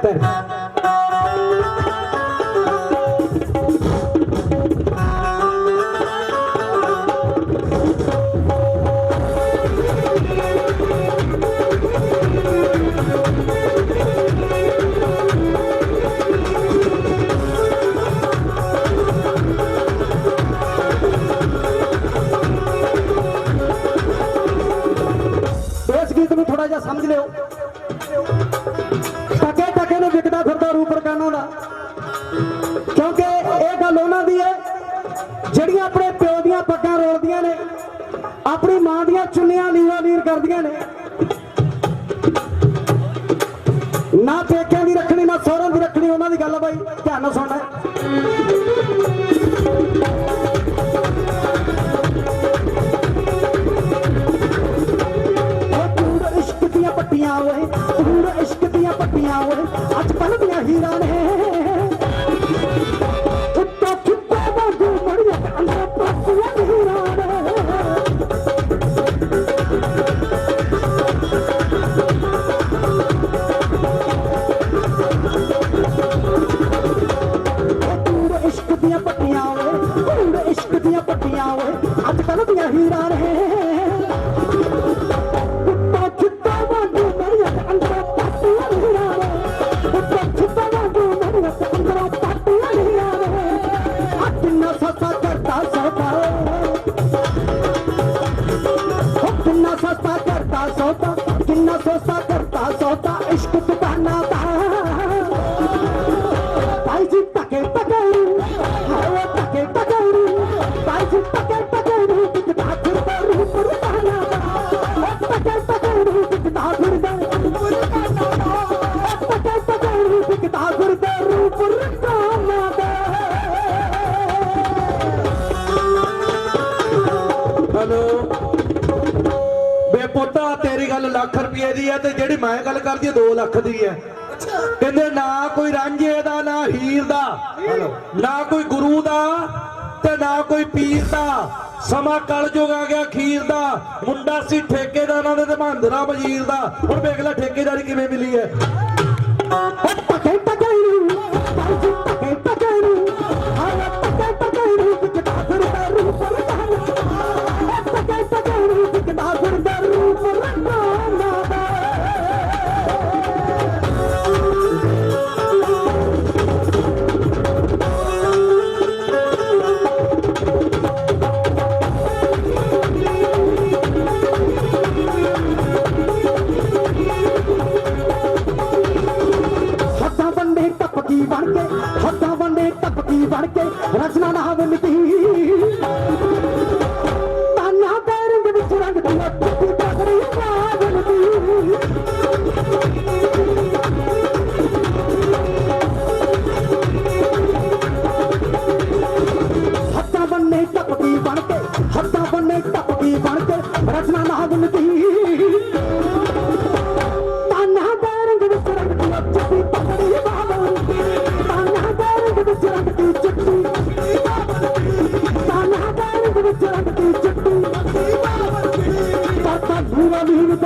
tem. ਕਰਦੀਆਂ ਨੇ। ਨਾ ਪੇਕਿਆਂ ਦੀ ਰੱਖਣੀ, ਨਾ ਸਹੁਰਿਆਂ ਦੀ ਰੱਖਣੀ, ਉਹਨਾਂ ਦੀ ਗੱਲ ਬਾਈ। ਧਿਆਨ ਨਾਲ ਸੁਣਨਾ ਪੱਟੀਆਂ ਓਏ ਪੂਰਾ ਇਸ਼ਕ ਦੀਆਂ ਪੱਟੀਆਂ ਓਏ। ਅੱਜ ਪਲ ਦੀਆਂ ਹੀਰਾਂ ਨੇ। ਦੁਕਾਨਾਂ ਦਾ ਰੁਪਏ ਦੀ ਆ ਤੇ ਜਿਹੜੀ ਮੈਂ ਗੱਲ ਕਰਦੀ ਆ 2 ਲੱਖ ਦੀ ਆ। ਕਹਿੰਦੇ ਨਾ ਕੋਈ ਰਾਂਝੇ ਦਾ ਨਾ ਹੀਰ ਦਾ ਨਾ ਕੋਈ ਗੁਰੂ ਦਾ ਤੇ ਨਾ ਕੋਈ ਪੀਰ ਦਾ। ਸਮਾ ਕਲ ਜੋਗ ਆ ਗਿਆ ਖੀਰ ਦਾ। ਮੁੰਡਾ ਸੀ ਠੇਕੇਦਾਰਾਂ ਦੇ ਤੇ ਮਹਾਂਦਰਾ ਵਜ਼ੀਰ ਦਾ। ਹੁਣ ਵੇਖ ਲੈ ਠੇਕੇਦਾਰੀ ਕਿਵੇਂ ਮਿਲੀ ਹੈ।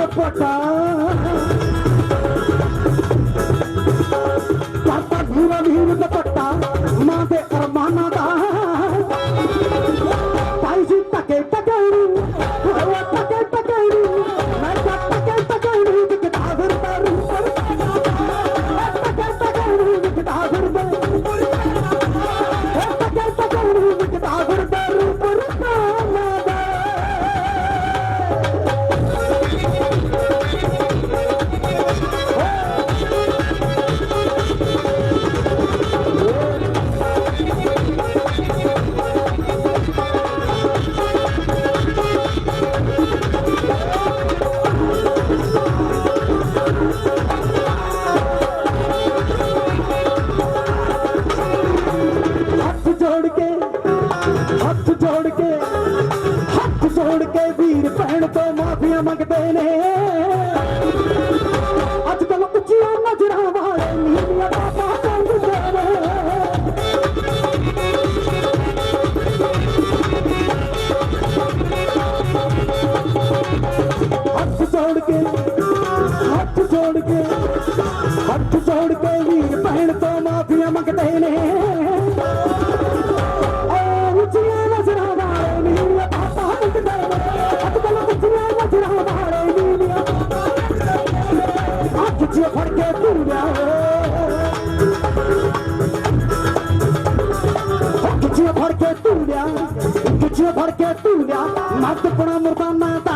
pra cá. ਹੱਥ ਜੋੜ ਕੇ, ਹੱਥ ਜੋੜ ਕੇ, ਹੱਥ ਜੋੜ ਕੇ ਵੀਰ ਭੈਣ ਤੋਂ ਮਾਫੀਆਂ ਮੰਗਦੇ ਨੇ। ਫੜ ਕੇ ਧੂੜਿਆ ਮੱਤ ਪਣਾ ਮਰਦਾਨਾ ਦਾ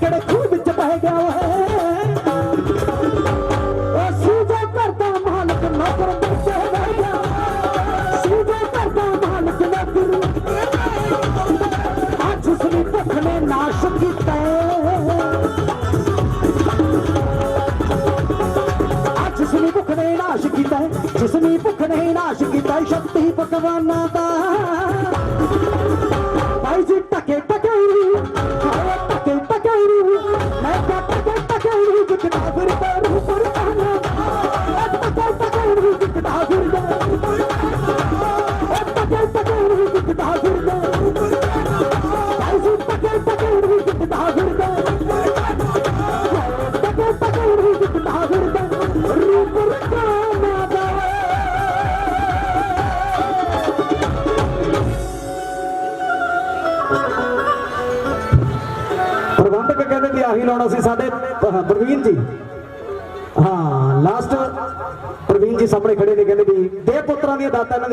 राशि की ताई शक्ति भगवान माता भाई जी टके टके ਉਹੀ ਲਾਉਣਾ ਸੀ ਸਾਡੇ ਪ੍ਰਵੀਨ ਜੀ। ਹਾਂ ਲਾਸਟ ਪ੍ਰਵੀਨ ਜੀ ਸਾਹਮਣੇ ਖੜੇ ਨੇ, ਕਹਿੰਦੇ ਵੀ ਦੇ ਪੁੱਤਰਾਂ ਦੀਆਂ ਦਾਤਾਂ ਇਹਨਾਂ